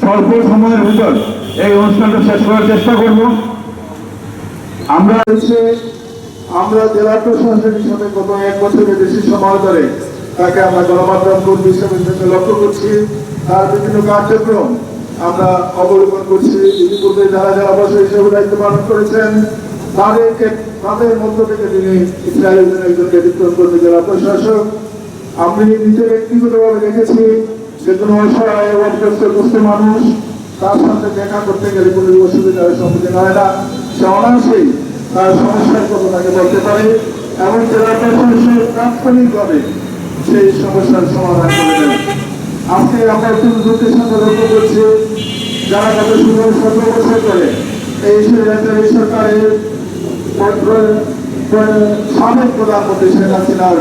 স্বল্প সময়ের ভিতর এই অনুষ্ঠানটা শেষ করার চেষ্টা করব। আমরা হচ্ছে আমরা জেলা প্রশাসন হিসাবে গত এক বছরের বেশি সময় ধরে তাকে আমরা গণমাধ্যম কর্মী লক্ষ্য করছি। তার বিভিন্ন কার্যক্রম আমরা অবলোকন করছি। ইতিপূর্বে যারা যারা অবশ্যই হিসেবে দায়িত্ব পালন করেছেন তাদেরকে তাদের মধ্য থেকে তিনি ইসরায়েলের একজন ব্যক্তিত্ব কর্মী জেলা প্রশাসক। আমি নিজে ব্যক্তিগতভাবে দেখেছি। যে কোনো অসহায় অগ্রস্ত মানুষ। তার সাথে দেখা করতে গেলে কোনো অসুবিধার সম্মুখীন হয় না। সে অনায়াসেই তার সমস্যার কথা তাকে বলতে পারে এবং জেলা প্রশাসন তাৎক্ষণিকভাবে সেই সমস্যার সমাধান করে দেন আজকে আমরা অত্যন্ত দুঃখের সাথে লক্ষ্য করছি। যারা গত ষোলো সতেরো বছর করে। এই সরকারের সাবেক প্রধানমন্ত্রী শেখ হাসিনার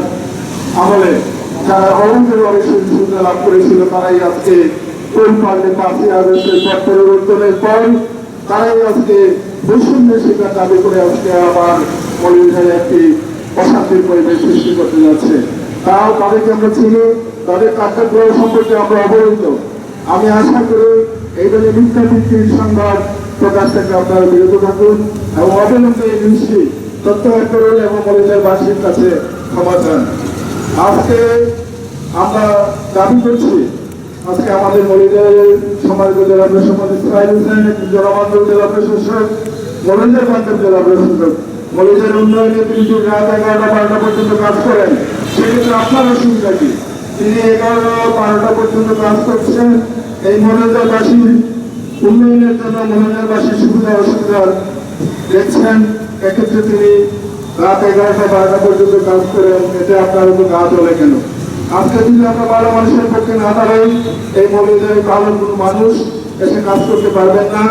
আমলে যারা অবৈধভাবে সুযোগ লাভ করেছিল, তারাই আজকে কোন পাল্টে পাঁচই আগস্টের পর পরিবর্তনের পর। তারাই আজকে বৈষম্যের শিকার দাবি করে আজকে আবার মলিনের একটি অশান্তির পরিবেশ সৃষ্টি করতে যাচ্ছে। তাও তাদেরকে আমরা চিনি, তাদের কার্যক্রম সম্পর্কে আমরা অবহিত। আমি আশা করি এই ধরনের মিথ্যা ভিত্তির সংবাদ প্রকাশ থেকে আপনারা বিরত থাকুন এবং অবিলম্বে এই নিউজটি করুন এবং মলিনের বাসীর কাছে ক্ষমা চান। আজকে আমরা দাবি করছি, আজকে আমাদের মলিদের সমাজ জেলা প্রশাসক ইসরায়েল জনবান্ধব জেলা প্রশাসক মলিদের বান্ধব জেলা প্রশাসক মলিদের উন্নয়নে তিনি যদি রাত এগারোটা, বারোটা পর্যন্ত কাজ করেন, সেক্ষেত্রে আপনার অসুবিধা কি? তিনি এগারোটা, বারোটা পর্যন্ত কাজ করছেন, এই মলিদারবাসীর উন্নয়নের জন্য মলিদারবাসীর সুবিধা, অসুবিধা দেখছেন, এক্ষেত্রে তিনি রাত এগারোটা বারোটা পর্যন্ত কাজ করেন এতে আপনার উপর গা চলে কেন? আজকে যদি আমরা ভালো মানুষের পক্ষে না দাঁড়াই, এই মৌলিদের ভালো কোনো মানুষ এসে কাজ করতে পারবেন না।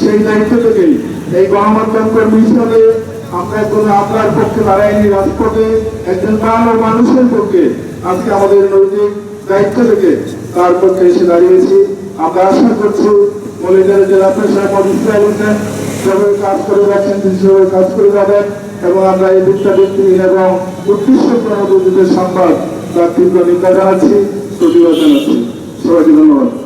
সেই দায়িত্ব থেকেই এই গণমাধ্যম কর্মী হিসাবে আমরা কোনো আপনার পক্ষে দাঁড়াইনি রাজপথে। একজন ভালো মানুষের পক্ষে আজকে আমাদের নৈতিক দায়িত্ব থেকে তার পক্ষে এসে দাঁড়িয়েছি। আমরা আশা করছি মৌলিদের জেলা হোসেন যেভাবে কাজ করে যাচ্ছেন তিনি কাজ করে যাবেন। এবং আমরা এই ব্যক্তিহীন এবং উদ্দেশ্য প্রণোদিত সংবাদ তার তীব্র নিন্দা জানাচ্ছি, প্রতিবাদ জানাচ্ছি। সবাইকে ধন্যবাদ।